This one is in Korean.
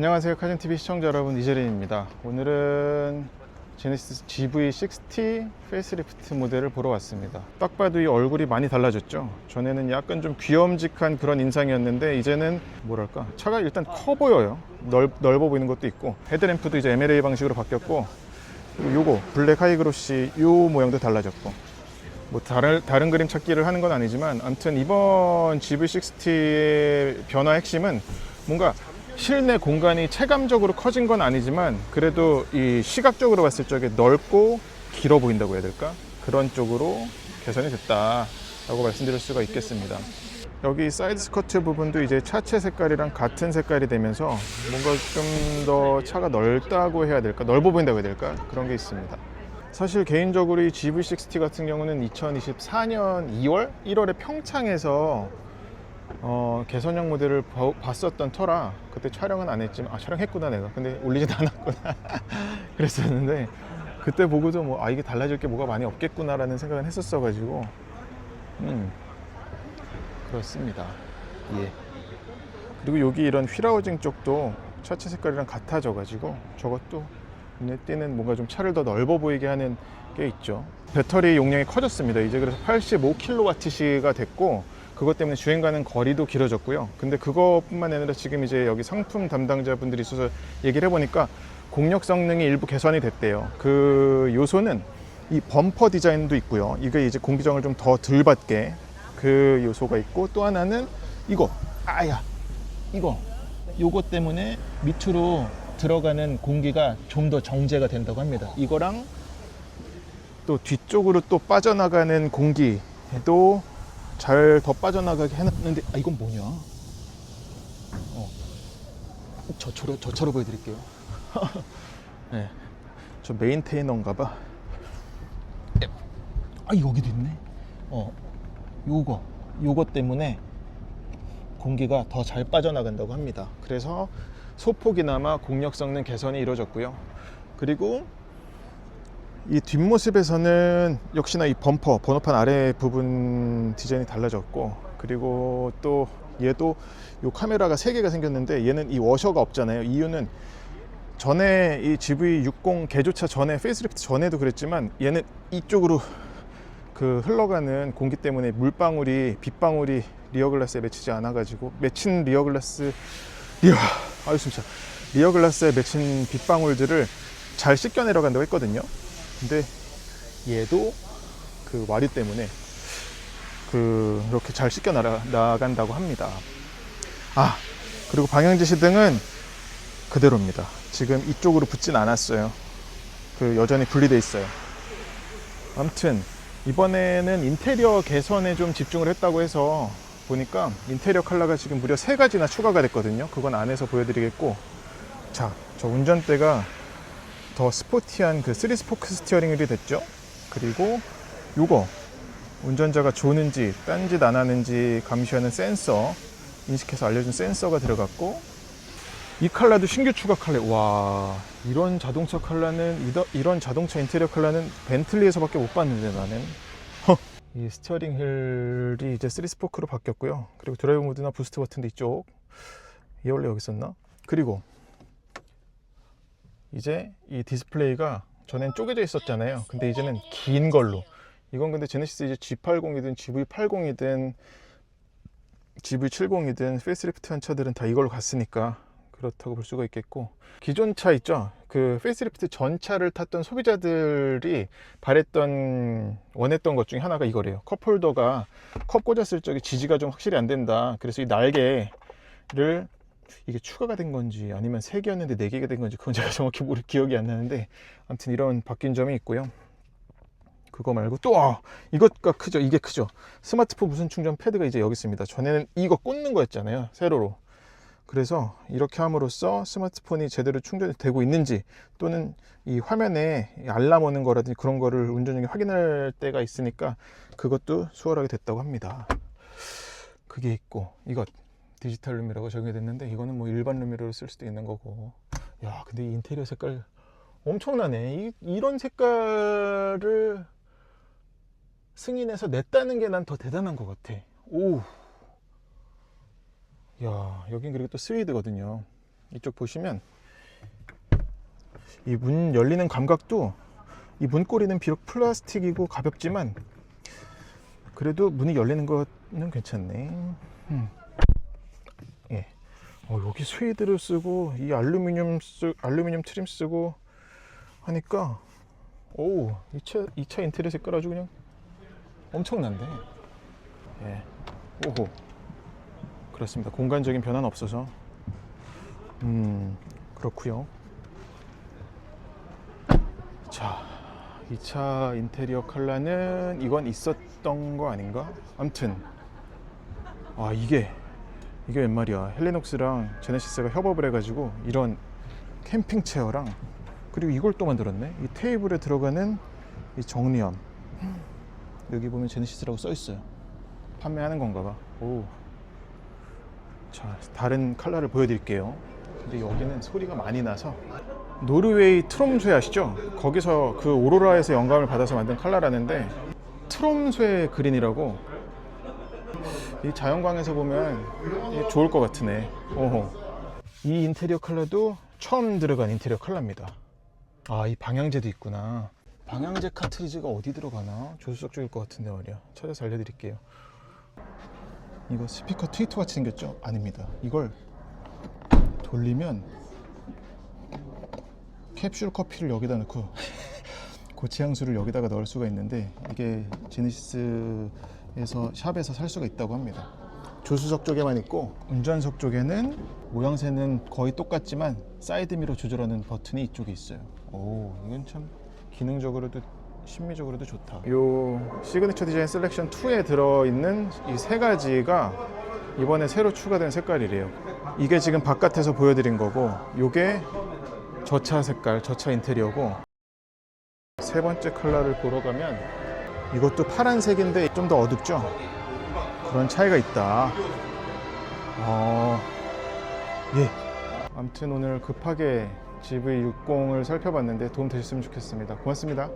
안녕하세요 카젠TV 시청자 여러분 이재린입니다. 오늘은 제네시스 GV60 페이스리프트 모델을 보러 왔습니다. 딱 봐도 이 얼굴이 많이 달라졌죠? 전에는 약간 좀 귀염직한 그런 인상이었는데 이제는 뭐랄까? 차가 일단 커 보여요. 넓, 넓어 보이는 것도 있고 헤드램프도 이제 MLA 방식으로 바뀌었고 요거 블랙 하이그로시 요 모양도 달라졌고 뭐 다른 다른 그림 찾기를 하는 건 아니지만 아무튼 이번 GV60의 변화 핵심은 뭔가 실내 공간이 체감적으로 커진 건 아니지만 그래도 이 시각적으로 봤을 적에 넓고 길어 보인다고 해야 될까 그런 쪽으로 개선이 됐다라고 말씀드릴 수가 있겠습니다. 여기 사이드 스커트 부분도 이제 차체 색깔이랑 같은 색깔이 되면서 뭔가 좀 더 차가 넓다고 해야 될까 넓어 보인다고 해야 될까 그런 게 있습니다. 사실 개인적으로 이 GV60 같은 경우는 2024년 2월, 1월에 평창에서 어, 개선형 모델을 봐- 봤었던 터라 그때 촬영은 안 했지만 아 촬영했구나 내가. 근데 올리지도 않았구나. 그랬었는데 그때 보고도 뭐 아 이게 달라질 게 뭐가 많이 없겠구나라는 생각은 했었어 가지고. 음 그렇습니다. 예. 그리고 여기 이런 휠하우징 쪽도 차체 색깔이랑 같아져 가지고 저것도 눈에 띄는 뭔가 좀 차를 더 넓어 보이게 하는 게 있죠. 배터리 용량이 커졌습니다. 이제 그래서 85kWh가 됐고 그것 때문에 주행 가는 거리도 길어졌고요. 근데 그것뿐만 아니라 지금 이제 여기 상품 담당자분들이 있어서 얘기를 해보니까 공력 성능이 일부 개선이 됐대요. 그 요소는 이 범퍼 디자인도 있고요. 이게 이제 공기정을 좀 더 덜 받게 그 요소가 있고 또 하나는 이거 아야 이거 요거 때문에 밑으로 들어가는 공기가 좀 더 정제가 된다고 합니다. 이거랑 또 뒤쪽으로 또 빠져나가는 공기도 잘 더 빠져나가게 해놨는데 아 이건 뭐냐? 어. 저처럼 저처럼 보여드릴게요. 네, 저 메인테이너인가 봐. 아 여기도 있네. 어, 요거 요거 때문에 공기가 더 잘 빠져나간다고 합니다. 그래서 소폭이나마 공력 성능 개선이 이루어졌고요. 그리고 이 뒷모습에서는 역시나 이 범퍼 번호판 아래 부분 디자인이 달라졌고 그리고 또 얘도 요 카메라가 세 개가 생겼는데 얘는 이 워셔가 없잖아요. 이유는 전에 이 GV60 개조차 전에 페이스리프트 전에도 그랬지만 얘는 이쪽으로 그 흘러가는 공기 때문에 물방울이 빗방울이 리어 글라스에 맺히지 않아 가지고 맺힌 리어 글라스 리어 아유 진짜 리어 글라스에 맺힌 빗방울들을 잘 씻겨 내려 간다고 했거든요. 근데 얘도 그 와류 때문에 그 이렇게 잘 씻겨 나간다고 합니다. 아 그리고 방향 지시등은 그대로입니다. 지금 이쪽으로 붙진 않았어요. 그 여전히 분리돼 있어요. 아무튼 이번에는 인테리어 개선에 좀 집중을 했다고 해서 보니까 인테리어 컬러가 지금 무려 세 가지나 추가가 됐거든요. 그건 안에서 보여드리겠고, 자, 저 운전대가 더 스포티한 그 3스포크 스티어링 휠이 됐죠. 그리고 요거 운전자가 조는지 딴짓 안 하는지 감시하는 센서 인식해서 알려준 센서가 들어갔고 이 컬러도 신규 추가 컬러 와 이런 자동차 이더- 이런 자동차 인테리어 컬러는 벤틀리에서밖에 못 봤는데 나는 허. 이 스티어링 휠이 이제 3스포크로 바뀌었고요 그리고 드라이브 모드나 부스트 버튼도 이쪽 얘 원래 여기 있었나 그리고 이제 이 디스플레이가 전엔 쪼개져 있었잖아요. 근데 이제는 긴 걸로. 이건 근데 제네시스 이제 G80이든 GV80이든 GV70이든 페이스리프트한 차들은 다 이걸로 갔으니까 그렇다고 볼 수가 있겠고. 기존 차 있죠? 그 페이스리프트 전 차를 탔던 소비자들이 바랬던 원했던 것 중에 하나가 이거래요. 컵홀더가 컵 꽂았을 적에 지지가 좀 확실히 안 된다. 그래서 이 날개를 이게 추가가 된 건지 아니면 세 개였는데 네 개가 된 건지 그건 제가 정확히 모르 기억이 안 나는데 아무튼 이런 바뀐 점이 있고요. 그거 말고 또 아, 이것가 크죠. 이게 크죠. 스마트폰 무선 충전 패드가 이제 여기 있습니다. 전에는 이거 꽂는 거였잖아요. 세로로. 그래서 이렇게 함으로써 스마트폰이 제대로 충전이 되고 있는지 또는 이 화면에 알람 오는 거라든지 그런 거를 운전 중에 확인할 때가 있으니까 그것도 수월하게 됐다고 합니다. 그게 있고 이것 디지털 루미라고 적용이 됐는데 이거는 뭐 일반 루미로 쓸 수도 있는 거고 야 근데 이 인테리어 색깔 엄청나네 이, 이런 색깔을 승인해서 냈다는 게 난 더 대단한 것 같아 오 야, 여긴 그리고 또 스웨이드거든요. 이쪽 보시면 이 문 열리는 감각도 이 문고리는 비록 플라스틱이고 가볍지만 그래도 문이 열리는 거는 괜찮네. 음. 예. 어, 여기 스웨이드를 쓰고 이 알루미늄 쓰 알루미늄 트림 쓰고 하니까 오, 이 차, 이차 인테리어 색깔 아주 그냥 엄청난데. 예. 오호. 그렇습니다. 공간적인 변화는 없어서. 음, 그렇고요. 자, 이차 인테리어 컬러는 이건 있었던 거 아닌가? 암튼 아 이게 이게 웬 말이야? 헬리녹스랑 제네시스가 협업을 해가지고 이런 캠핑 체어랑 그리고 이걸 또 만들었네? 이 테이블에 들어가는 이 정리함. 여기 보면 제네시스라고 써 있어요. 판매하는 건가 봐. 오. 자 다른 컬러를 보여드릴게요. 근데 여기는 소리가 많이 나서 노르웨이 트롬쇠 아시죠? 거기서 그 오로라에서 영감을 받아서 만든 컬러라는데 트롬쇠 그린이라고 이 자연광에서 보면 좋을 것 같으네. 오호. 이 인테리어 컬러도 처음 들어간 인테리어 컬러입니다. 아, 이 방향제도 있구나. 방향제 카트리지가 어디 들어가나? 조수석 쪽일 것 같은데 말이야. 찾아서 알려드릴게요. 이거 스피커 트위터 같이 생겼죠? 아닙니다. 이걸 돌리면 캡슐 커피를 여기다 넣고 고체 향수를 여기다가 넣을 수가 있는데 이게 제네시스 에서 샵에서 살 수가 있다고 합니다. 조수석 쪽에만 있고 운전석 쪽에는 모양새는 거의 똑같지만 사이드미러 조절하는 버튼이 이쪽에 있어요. 오, 이건 참 기능적으로도 심미적으로도 좋다. 요 시그니처 디자인 셀렉션 2에 들어 있는 이 세 가지가 이번에 새로 추가된 색깔이래요. 이게 지금 바깥에서 보여드린 거고, 요게 저차 색깔, 저차 인테리어고 세 번째 컬러를 보러 가면 이것도 파란색인데 좀 더 어둡죠? 그런 차이가 있다. 어, 예. 아무튼 오늘 급하게 GV60을 살펴봤는데 도움 되셨으면 좋겠습니다. 고맙습니다.